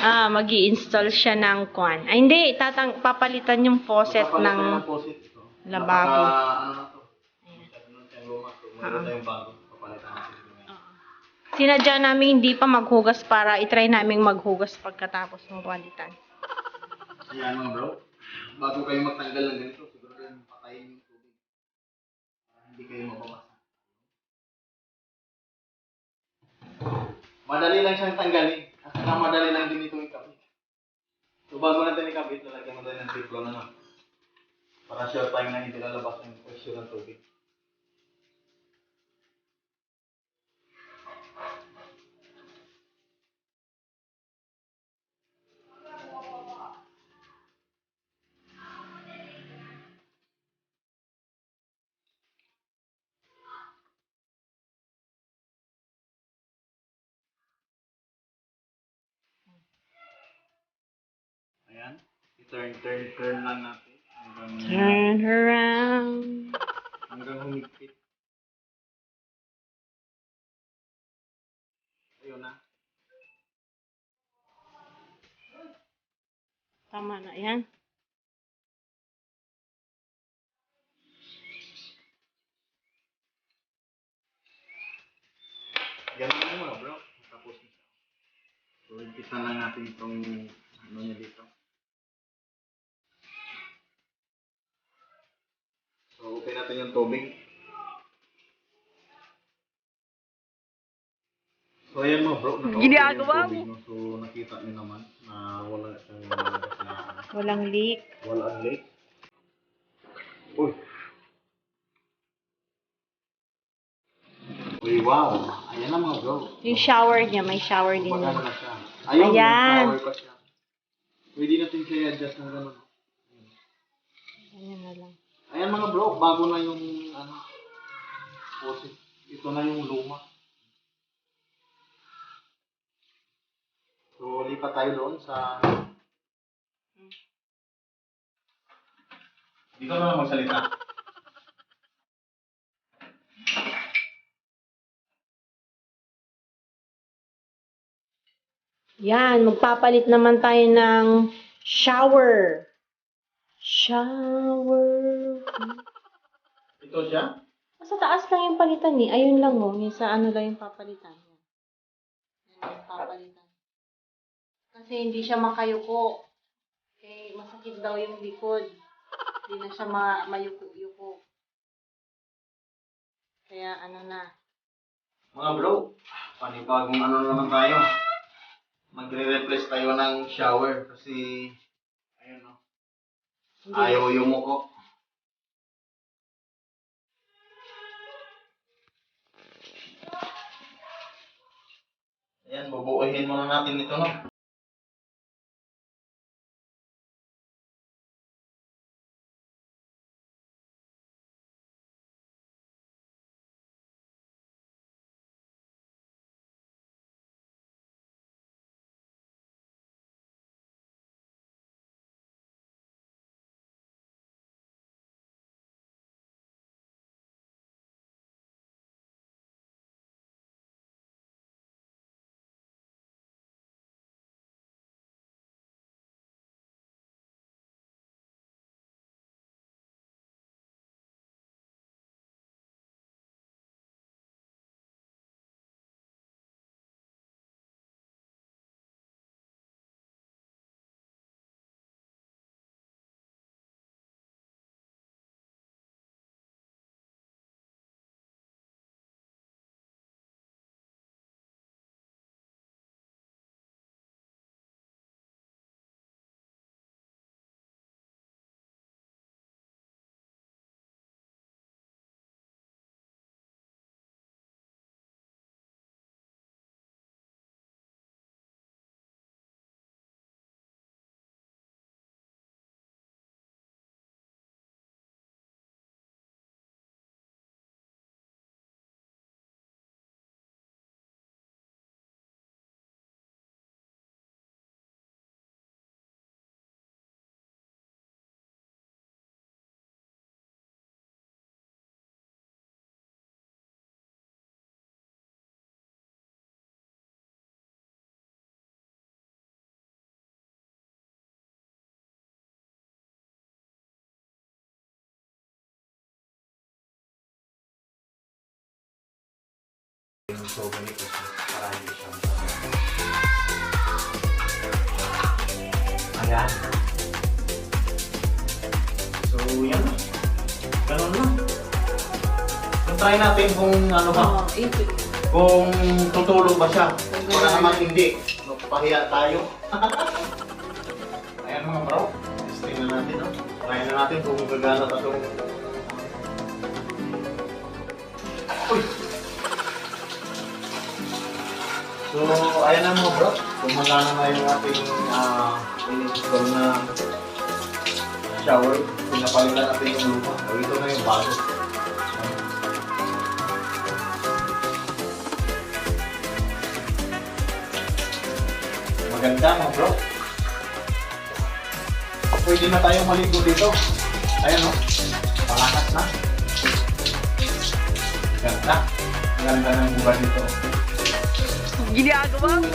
Ah, mag install siya ng kwan. Ay, hindi. Tatang, papalitan yung faucet Magpapalit tayo ng... ng faucet ito. lababo. Napaka, ano na to? Ano na tayong luma to. Meron tayong bago. Papalitan natin. Sinadya namin hindi pa maghugas para itry namin maghugas pagkatapos ng palitan. Ayan mga bro. Bago kayo magtanggal ng ganito, siguro kayo patayin yung tubig. Para hindi kayo mababasa. Madali lang siyang tanggalin. Madali lang din ito ikabit. So bago natin ikabit, lalagyan mo tayo ng teflon na no? Para sure time na hindi lalabas yung pressure ng tubig. I-turn, turn, turn lang natin. Hanggang, Turn around. hanggang humigpit. Ayun na. Tama na yan. Ganun lang mga bro. Tapos na siya. So, kita lang natin itong ano niya dito. Open natin yung tubig. So, ayan mo bro. naka-open Ginagawa yung tubig, no? So, nakita niyo naman na wala siyang lumalabas na. Walang leak. Walang leak. Uy. Uy, wow. Ayan na mga bro. Yung shower niya, may shower din yan. na siya. Ayun, Ayan. may flower pa siya. Pwede natin siya i-adjust ng gano'n. Ayan na lang. Ayan mga bro, bago na yung ano, faucet. Ito na yung luma. So, lipat tayo doon sa... Dito na lang magsalita. Yan, magpapalit naman tayo ng shower. Shower. Ito siya? Sa taas lang yung palitan ni. Ayun lang oh. Yung sa ano lang yung papalitan. Yan. Yan yung papalitan. Kasi hindi siya makayuko. Eh, masakit daw yung likod. Hindi na siya ma mayuko-yuko. Kaya ano na. Mga bro, panibagong ano na naman tayo. Magre-replace tayo ng shower kasi. Ayaw yumuko. Ayan, bubuuhin muna natin ito no. So, ganito siya. Para hindi siya Ayan. So, yan. Ganun lang. So, try natin kung ano ba. Kung tutulog ba siya. Kung Para naman hindi. Magpahiya tayo. Ayan mga bro. Testing na natin, no? Try na natin kung gagana pa itong... So, ayan na mga bro. Gumagana na yung ating uh, in-install na shower. Pinapalitan natin yung luma. O, ito na yung bago. Maganda mga bro. Pwede na tayong maligo dito. Ayan o. Pangakas na. Ganda. Ganda ng buwan dito. Ginagawa mo.